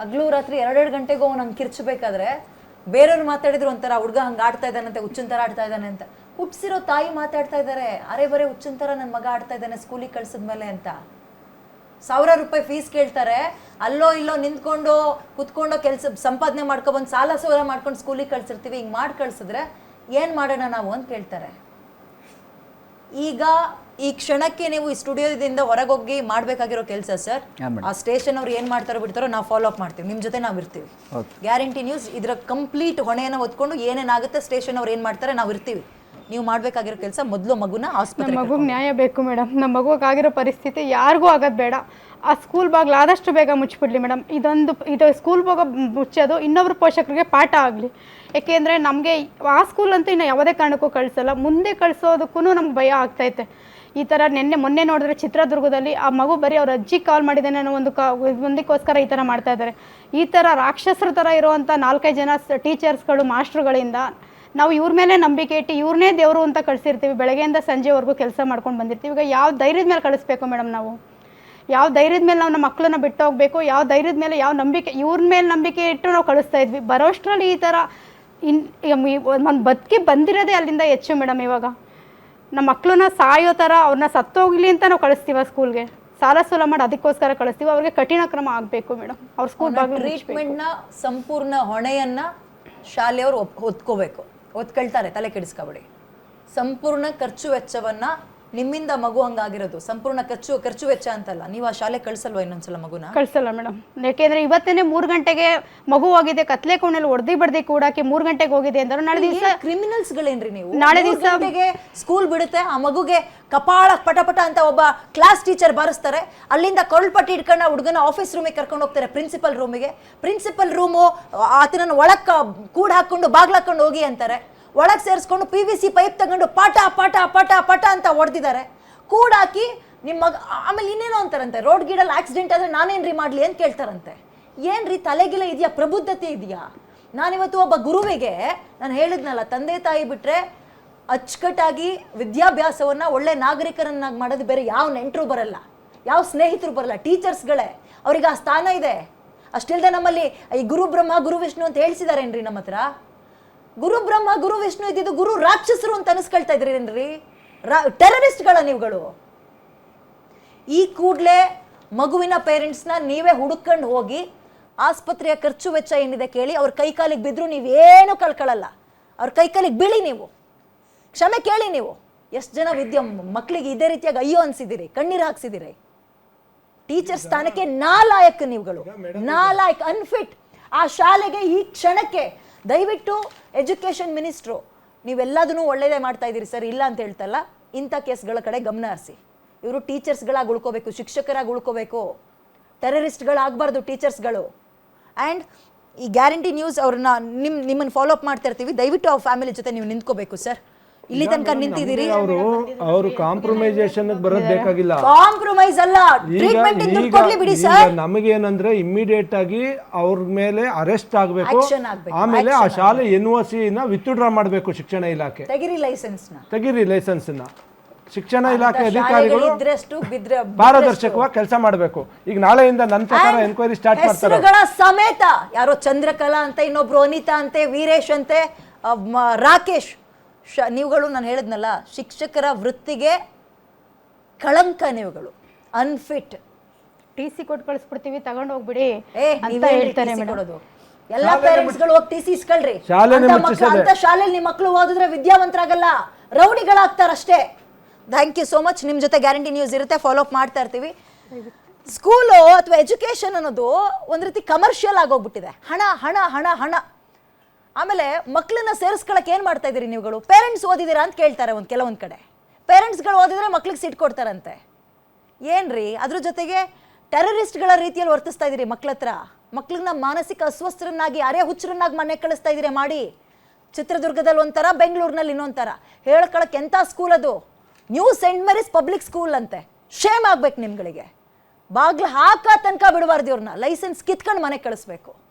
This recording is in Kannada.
ಹಗ್ಲು ರಾತ್ರಿ ಎರಡೆರಡು ಗಂಟೆಗೂ ನಂಗೆ ಕಿರ್ಚಬೇಕಾದ್ರೆ ಬೇರೆಯವ್ರು ಮಾತಾಡಿದ್ರು ಒಂಥರ ಹುಡುಗ ಹಂಗೆ ಆಡ್ತಾ ಇದ್ದಾನಂತೆ ಹುಚ್ಚಿನ ಥರ ಆಡ್ತಾ ಇದ್ದಾನೆ ಅಂತ. ಹುಟ್ಸಿರೋ ತಾಯಿ ಮಾತಾಡ್ತಾ ಇದ್ದಾರೆ ಅರೆ ಬರೇ ಹುಚ್ಚಿನ ಥರ ನನ್ನ ಮಗ ಆಡ್ತಾ ಇದ್ದಾನೆ ಸ್ಕೂಲಿಗೆ ಕಳ್ಸಿದ್ಮೇಲೆ ಅಂತ. ಸಾವಿರ ರೂಪಾಯಿ ಫೀಸ್ ಕೇಳ್ತಾರೆ, ಅಲ್ಲೋ ಇಲ್ಲೋ ನಿಂತ್ಕೊಂಡು ಕುತ್ಕೊಂಡೋ ಕೆಲಸ ಸಂಪಾದನೆ ಮಾಡ್ಕೊಬಂದು ಸಾಲ ಸೋಲ ಮಾಡ್ಕೊಂಡು ಸ್ಕೂಲಿಗೆ ಕಳ್ಸಿರ್ತೀವಿ, ಹಿಂಗೆ ಮಾಡಿ ಕಳ್ಸಿದ್ರೆ ಏನು ಮಾಡೋಣ ನಾವು ಅಂತ ಕೇಳ್ತಾರೆ. ಈಗ ಈ ಕ್ಷಣಕ್ಕೆ ನೀವು ಈ ಸ್ಟುಡಿಯೋದಿಂದ ಹೊರಗೋಗಿ ಮಾಡಬೇಕಾಗಿರೋ ಕೆಲಸ ಸರ್ ಆ ಸ್ಟೇಷನ್ ಅವ್ರು ಏನು ಮಾಡ್ತಾರೋ ಬಿಡ್ತಾರೋ ನಾವು ಫಾಲೋ ಅಪ್ ಮಾಡ್ತೀವಿ. ನಿಮ್ಮ ಜೊತೆ ನಾವು ಇರ್ತೀವಿ. ಗ್ಯಾರಂಟಿ ನ್ಯೂಸ್ ಇದರ ಕಂಪ್ಲೀಟ್ ಹೊಣೆಯನ್ನು ಹೊತ್ಕೊಂಡು ಏನೇನಾಗುತ್ತೆ ಸ್ಟೇಷನ್ ಅವ್ರು ಏನು ಮಾಡ್ತಾರೆ ನಾವು ಇರ್ತೀವಿ. ನೀವು ಮಾಡಬೇಕಾಗಿರೋ ಕೆಲಸ ಮೊದಲು ಮಗುನ ನಮ್ಮ ಆಸ್ಪತ್ರೆ ಮಗುಗೆ ನ್ಯಾಯ ಬೇಕು ಮೇಡಮ್. ನಮ್ಮ ಮಗುಗೆ ಆಗಿರೋ ಪರಿಸ್ಥಿತಿ ಯಾರಿಗೂ ಆಗೋದು ಬೇಡ. ಆ ಸ್ಕೂಲ್ ಬಾಗ್ಲು ಆದಷ್ಟು ಬೇಗ ಮುಚ್ಚಿಬಿಡ್ಲಿ ಮೇಡಮ್. ಇದೊಂದು ಇದು ಸ್ಕೂಲ್ ಹೋಗೋ ಮುಚ್ಚೋದು ಇನ್ನೊಬ್ರು ಪೋಷಕರಿಗೆ ಪಾಠ ಆಗಲಿ. ಏಕೆಂದರೆ ನಮಗೆ ಆ ಸ್ಕೂಲ್ ಅಂತೂ ಇನ್ನು ಯಾವುದೇ ಕಾರಣಕ್ಕೂ ಕಳಿಸಲ್ಲ. ಮುಂದೆ ಕಳಿಸೋದಕ್ಕೂ ನಮ್ಗೆ ಭಯ ಆಗ್ತೈತೆ ಈ ಥರ ನಿನ್ನೆ ಮೊನ್ನೆ ನೋಡಿದ್ರೆ ಚಿತ್ರದುರ್ಗದಲ್ಲಿ ಆ ಮಗು ಬರೀ ಅವ್ರ ಅಜ್ಜಿ ಕಾಲ್ ಮಾಡಿದ್ದೇನೆ ಅನ್ನೋ ಒಂದು ಕಾ ಒಂದಕ್ಕೋಸ್ಕರ ಈ ಥರ ಮಾಡ್ತಾ ಇದ್ದಾರೆ. ಈ ಥರ ರಾಕ್ಷಸರ ಥರ ಇರುವಂಥ ನಾಲ್ಕೈದು ಜನ ಟೀಚರ್ಸ್ಗಳು ಮಾಸ್ಟ್ರುಗಳಿಂದ ನಾವು ಇವ್ರ ಮೇಲೆ ನಂಬಿಕೆ ಇಟ್ಟು ಇವ್ರನ್ನೇ ದೇವರು ಅಂತ ಕಳಿಸಿರ್ತೀವಿ. ಬೆಳಗ್ಗೆಯಿಂದ ಸಂಜೆವರೆಗೂ ಕೆಲಸ ಮಾಡ್ಕೊಂಡು ಬಂದಿರ್ತೀವಿ. ಈಗ ಯಾವ ಧೈರ್ಯದ ಮೇಲೆ ಕಳಿಸ್ಬೇಕು ಮೇಡಮ್ ನಾವು? ಯಾವ ಧೈರ್ಯದ ಮೇಲೆ ನಾವು ನಮ್ಮ ಮಕ್ಕಳನ್ನ ಬಿಟ್ಟು ಹೋಗ್ಬೇಕು? ಯಾವ ಧೈರ್ಯದ ಮೇಲೆ ಯಾವ ನಂಬಿಕೆ? ಇವ್ರ ಮೇಲೆ ನಂಬಿಕೆ ಇಟ್ಟು ನಾವು ಕಳಿಸ್ತಾ ಇದ್ವಿ. ಬರೋಷ್ಟರಲ್ಲಿ ಈ ಥರ ಇನ್ ಒಂದು ಬದುಕಿ ಬಂದಿರೋದೇ ಅಲ್ಲಿಂದ ಹೆಚ್ಚು ಮೇಡಮ್ ಇವಾಗ. ನಮ್ಮ ಮಕ್ಕಳನ್ನ ಸಾಯೋ ಥರ ಅವ್ರನ್ನ ಸತ್ತೋಗ್ಲಿ ಅಂತ ನಾವು ಕಳಿಸ್ತೀವ ಸ್ಕೂಲ್ಗೆ ಸಾಲ ಸೂಲ ಮಾಡಿ ಅದಕ್ಕೋಸ್ಕರ ಕಳಿಸ್ತೀವಿ ಅವ್ರಿಗೆ ಕಠಿಣ ಕ್ರಮ ಆಗಬೇಕು ಮೇಡಮ್ ಅವ್ರ ಸ್ಕೂಲ್ ಟ್ರೀಟ್ಮೆಂಟ್ನ ಸಂಪೂರ್ಣ ಹೊಣೆಯನ್ನ ಶಾಲೆಯವರು ಒಪ್ ಹೊತ್ಕೋಬೇಕು ಒತ್ಕೊಳ್ತಾರೆ ತಲೆ ಕೆಡಿಸ್ಕೊಬೇಡಿ. ಸಂಪೂರ್ಣ ಖರ್ಚು ವೆಚ್ಚವನ್ನ ನಿಮ್ಮಿಂದ ಮಗು ಹಂಗಾಗಿರೋದು. ಸಂಪೂರ್ಣ ಖರ್ಚು ಖರ್ಚು ವೆಚ್ಚ ಅಂತಲ್ಲ. ನೀವು ಆ ಶಾಲೆ ಕಳ್ಸಲ್ವಾ ಇನ್ನೊಂದ್ಸಲ ಮಗುನ? ಕಳ್ಸಲ್ಲ ಮೇಡಮ್. ಯಾಕೆಂದ್ರೆ ಇವತ್ತೇನೆ ಮೂರು ಗಂಟೆಗೆ ಮಗು ಹೋಗಿದೆ ಕತ್ಲೆ ಕೋಣೆಯಲ್ಲಿ ಒಡ್ದಿ ಬಡ್ದಿ ಕೂಡಕ್ಕೆ ಮೂರು ಗಂಟೆಗೆ ಹೋಗಿದೆ ಅಂದ್ರೆ. ನಾಳೆ ದಿವಸ ಕ್ರಿಮಿನಲ್ಸ್ ಗಳೇನ್ರಿ ನೀವು? ನಾಳೆ ದಿವಸ ಸ್ಕೂಲ್ ಬಿಡುತ್ತೆ ಆ ಮಗುಗೆ ಕಪಾಳ ಪಟಪಟ ಅಂತ ಒಬ್ಬ ಕ್ಲಾಸ್ ಟೀಚರ್ ಬಾರಿಸ್ತಾರೆ. ಅಲ್ಲಿಂದ ಕೊಳ್ಪಟ್ಟಿ ಇಟ್ಕೊಂಡು ಹುಡುಗನ ಆಫೀಸ್ ರೂಮಿಗೆ ಕರ್ಕೊಂಡು ಹೋಗ್ತಾರೆ ಪ್ರಿನ್ಸಿಪಲ್ ರೂಮಿಗೆ ಪ್ರಿನ್ಸಿಪಲ್ ರೂಮು ಆತನನ್ನು ಒಳಕ್ ಕೂಡ ಹಾಕೊಂಡು ಬಾಗ್ಲಾಕೊಂಡು ಹೋಗಿ ಅಂತಾರೆ. ಒಳಗೆ ಸೇರಿಸ್ಕೊಂಡು ಪಿ ವಿ ಸಿ ಪೈಪ್ ತಗೊಂಡು ಪಟ ಪಟ ಪಟ ಪಟ ಅಂತ ಹೊಡೆದಿದ್ದಾರೆ ಕೂಡಾಕಿ ನಿಮ್ಮ ಮಗ, ಆಮೇಲೆ ಇನ್ನೇನೋ ಅಂತಾರಂತೆ ರೋಡ್ ಗೀಡಲ್ಲಿ ಆಕ್ಸಿಡೆಂಟ್ ಆದರೆ ನಾನೇನು ರೀ ಮಾಡಲಿ ಅಂತ ಕೇಳ್ತಾರಂತೆ. ಏನ್ರಿ ತಲೆಗಿಲ್ಲ ಇದೆಯಾ, ಪ್ರಬುದ್ಧತೆ ಇದೆಯಾ? ನಾನಿವತ್ತು ಒಬ್ಬ ಗುರುವಿಗೆ ನಾನು ಹೇಳಿದ್ನಲ್ಲ, ತಂದೆ ತಾಯಿ ಬಿಟ್ಟರೆ ಅಚ್ಚುಕಟ್ಟಾಗಿ ವಿದ್ಯಾಭ್ಯಾಸವನ್ನು ಒಳ್ಳೆ ನಾಗರಿಕರನ್ನಾಗಿ ಮಾಡೋದು ಬೇರೆ ಯಾವ ನೆಂಟರು ಬರಲ್ಲ, ಯಾವ ಸ್ನೇಹಿತರು ಬರಲ್ಲ, ಟೀಚರ್ಸ್ಗಳೇ, ಅವ್ರಿಗೆ ಆ ಸ್ಥಾನ ಇದೆ. ಅಷ್ಟಿಲ್ಲದೆ ನಮ್ಮಲ್ಲಿ ಈ ಗುರು ಬ್ರಹ್ಮ ಗುರು ವಿಷ್ಣು ಅಂತ ಹೇಳ್ಸಿದಾರೇನ್ರಿ ನಮ್ಮ ಹತ್ರ ಗುರು ಬ್ರಹ್ಮ, ಗುರು ವಿಷ್ಣು ಇದ್ದಿದ್ದು ಗುರು ರಾಕ್ಷಸರು ಅಂತ ಅನಿಸ್ಕೊಳ್ತಾ ಇದ್ರೇನ್ರಿ ರಾ, ಟೆರರಿಸ್ಟ್ಗಳ ನೀವುಗಳು. ಈ ಕೂಡಲೇ ಮಗುವಿನ ಪೇರೆಂಟ್ಸ್ನ ನೀವೇ ಹುಡುಕೊಂಡು ಹೋಗಿ ಆಸ್ಪತ್ರೆಯ ಖರ್ಚು ವೆಚ್ಚ ಏನಿದೆ ಕೇಳಿ ಅವ್ರ ಕೈಕಾಲಿಗೆ ಬಿದ್ದರೂ ನೀವೇನು ಕಳ್ಕೊಳ್ಳಲ್ಲ ಅವ್ರ ಕೈಕಾಲಿಗೆ ಬೀಳಿ ನೀವು. ಕ್ಷಮೆ ಕೇಳಿ ನೀವು. ಎಷ್ಟು ಜನ ವಿದ್ಯೆ ಮಕ್ಕಳಿಗೆ ಇದೇ ರೀತಿಯಾಗಿ ಅಯ್ಯೋ ಅನ್ಸಿದಿರಿ ಕಣ್ಣೀರು ಹಾಕ್ಸಿದಿರಿ ಟೀಚರ್ ಸ್ಥಾನಕ್ಕೆ ನಾಲಾಯಕ್ ನೀವುಗಳು. ನಾಲಾಯಕ್, ಅನ್ಫಿಟ್. ಆ ಶಾಲೆಗೆ ಈ ಕ್ಷಣಕ್ಕೆ ದಯವಿಟ್ಟು ಎಜುಕೇಷನ್ ಮಿನಿಸ್ಟ್ರು, ನೀವೆಲ್ಲದನ್ನೂ ಒಳ್ಳೆಯದೇ ಮಾಡ್ತಾ ಇದ್ದೀರಿ ಸರ್, ಇಲ್ಲ ಅಂತ ಹೇಳ್ತಲ್ಲ, ಇಂಥ ಕೇಸ್ಗಳ ಕಡೆ ಗಮನ ಹರಿಸಿ. ಇವರು ಟೀಚರ್ಸ್ಗಳಾಗಿ ಉಳ್ಕೋಬೇಕು, ಶಿಕ್ಷಕರಾಗಿ ಉಳ್ಕೋಬೇಕು, ಟೆರರಿಸ್ಟ್ಗಳಾಗಬಾರ್ದು ಟೀಚರ್ಸ್ಗಳು. ಆ್ಯಂಡ್ ಈ ಗ್ಯಾರಂಟಿ ನ್ಯೂಸ್ ಅವ್ರನ್ನ ನಿಮ್ಮ ನಿಮ್ಮನ್ನು ಫಾಲೋ ಅಪ್ ಮಾಡ್ತಾ ಇರ್ತೀವಿ, ದಯವಿಟ್ಟು ಅವ್ರ ಫ್ಯಾಮಿಲಿ ಜೊತೆ ನೀವು ನಿಂತ್ಕೋಬೇಕು ಸರ್. ಇಲ್ಲಿ ತನಕ ನಿಂತಿದ್ದೀರಿ? ಅವರು ಅವರು ಕಾಂಪ್ರಮೈಸೇಷನ್ ಬರೋದ್ ಬೇಕಾಗಿಲ್ಲ. ಕಾಂಪ್ರಮೈಸ್ ಅಲ್ಲ. ಟ್ರೀಟ್ಮೆಂಟ್ ದುಡ್ಡು ಕೊಡ್ಲಿ ಬಿಡಿ ಸರ್ ನಮಗೇನಂದ್ರೆ ಇಮಿಡಿಯೇಟ್ ಆಗಿ ಅವ್ರ ಮೇಲೆ ಅರೆಸ್ಟ್ ಆಗ್ಬೇಕು. ಆಮೇಲೆ ಆ ಶಾಲೆ ಎನ್ ಒ ಸಿ ನ ವಿತ್ಡ್ರಾ ಮಾಡಬೇಕು ಶಿಕ್ಷಣ ಇಲಾಖೆ. ತೆಗಿರಿ ಲೈಸೆನ್ಸ್ನ. ತೆಗಿರಿ ಲೈಸೆನ್ಸ್ನ. ಶಿಕ್ಷಣ ಇಲಾಖೆ ಅಧಿಕಾರಿಗಳು ಪಾರದರ್ಶಕವಾಗಿ ಕೆಲಸ ಮಾಡಬೇಕು. ಈಗ ನಾಳೆಯಿಂದ ನನ್ನ ಪ್ರಕಾರ ಎನ್ಕ್ವೈರಿ ಸ್ಟಾರ್ಟ್ ಮಾಡ್ತಾರೆ. ಸಮೇತ ಯಾರೋ ಚಂದ್ರಕಲಾ ಅಂತ ಇನ್ನೊಬ್ರು ಅನಿತಾ ಅಂತೆ ವೀರೇಶ್ ಅಂತೆ ರಾಕೇಶ್ ಶ ನೀವುಗಳು ನಾನು ಹೇಳಿದ್ನಲ್ಲ ಶಿಕ್ಷಕರ ವೃತ್ತಿಗೆ ಕಳಂಕ ನೀವುಗಳು ಅನ್ಫಿಟ್ ಟಿ ಸಿ ಕೊಟ್ಟು ಕಳಿಸ್ಬಿಡ್ತೀವಿ ತಗೊಂಡು ಹೋಗ್ಬಿಡಿ ಏ ಅಂತ ಹೇಳ್ತಾರೆ ಮೇಡಮ್. ಎಲ್ಲ ಪೇರೆಂಟ್ಸ್ಗಳು ಹೋಗಿ ಟಿ ಸಿ ಇಸ್ಕೊಳ್ರಿ. ಶಾಲೆನೇ ಅಂತ ಮಕ್ಳು- ಅಂತ ಶಾಲೆಯಲ್ಲಿ ನಿಮ್ಮ ಮಕ್ಕಳು ಓದಿದ್ರೆ ವಿದ್ಯಾವಂತರಾಗಲ್ಲ. ರೌಡಿಗಳಾಗ್ತಾರಷ್ಟೇ. ಥ್ಯಾಂಕ್ ಯು ಸೋ ಮಚ್ ನಿಮ್ಮ ಜೊತೆ ಗ್ಯಾರಂಟಿ ನ್ಯೂಸ್ ಇರುತ್ತೆ ಫಾಲೋ ಅಪ್ ಮಾಡ್ತಾ ಇರ್ತೀವಿ. ಸ್ಕೂಲು ಅಥವಾ ಎಜುಕೇಶನ್ ಅನ್ನೋದು ಒಂದು ರೀತಿ ಕಮರ್ಷಿಯಲ್ ಆಗೋಗ್ಬಿಟ್ಟಿದೆ ಹಣ ಹಣ ಹಣ ಹಣ. ಆಮೇಲೆ ಮಕ್ಕಳನ್ನ ಸೇರಿಸ್ಕೊಳಕ್ಕೆ ಏನು ಮಾಡ್ತಾ ಇದ್ದೀರಿ ನೀವುಗಳು? ಪೇರೆಂಟ್ಸ್ ಓದಿದ್ದೀರಾ ಅಂತ ಕೇಳ್ತಾರೆ ಒಂದು ಕೆಲವೊಂದು ಕಡೆ. ಪೇರೆಂಟ್ಸ್ಗಳು ಓದಿದ್ರೆ ಮಕ್ಳಿಗೆ ಸಿಟ್ಟು ಕೊಡ್ತಾರಂತೆ. ಏನ್ರಿ? ಅದ್ರ ಜೊತೆಗೆ ಟೆರರಿಸ್ಟ್ಗಳ ರೀತಿಯಲ್ಲಿ ವರ್ತಿಸ್ತಾ ಇದ್ದೀರಿ ಮಕ್ಳ ಹತ್ರ. ಮಕ್ಳನ್ನ ಮಾನಸಿಕ ಅಸ್ವಸ್ಥರನ್ನಾಗಿ, ಅರೆ ಹುಚ್ಚರನ್ನಾಗಿ ಮನೆ ಕಳಿಸ್ತಾ ಇದ್ದೀರಿ ಮಾಡಿ. ಚಿತ್ರದುರ್ಗದಲ್ಲಿ ಒಂಥರ, ಬೆಂಗಳೂರಿನಲ್ಲಿ ಇನ್ನೊಂಥರ. ಹೇಳ್ಕೊಳಕ್ಕೆ ಎಂಥ ಸ್ಕೂಲ್ ಅದು? New saint Mary's public school ಅಂತೆ. ಶೇಮ್ ಆಗ್ಬೇಕು ನಿಮ್ಗಳಿಗೆ. ಬಾಗ್ಲು ಹಾಕ ತನಕ ಬಿಡಬಾರ್ದು ಇವ್ರನ್ನ. ಲೈಸೆನ್ಸ್ ಕಿತ್ಕೊಂಡು ಮನೆ ಕಳಿಸ್ಬೇಕು.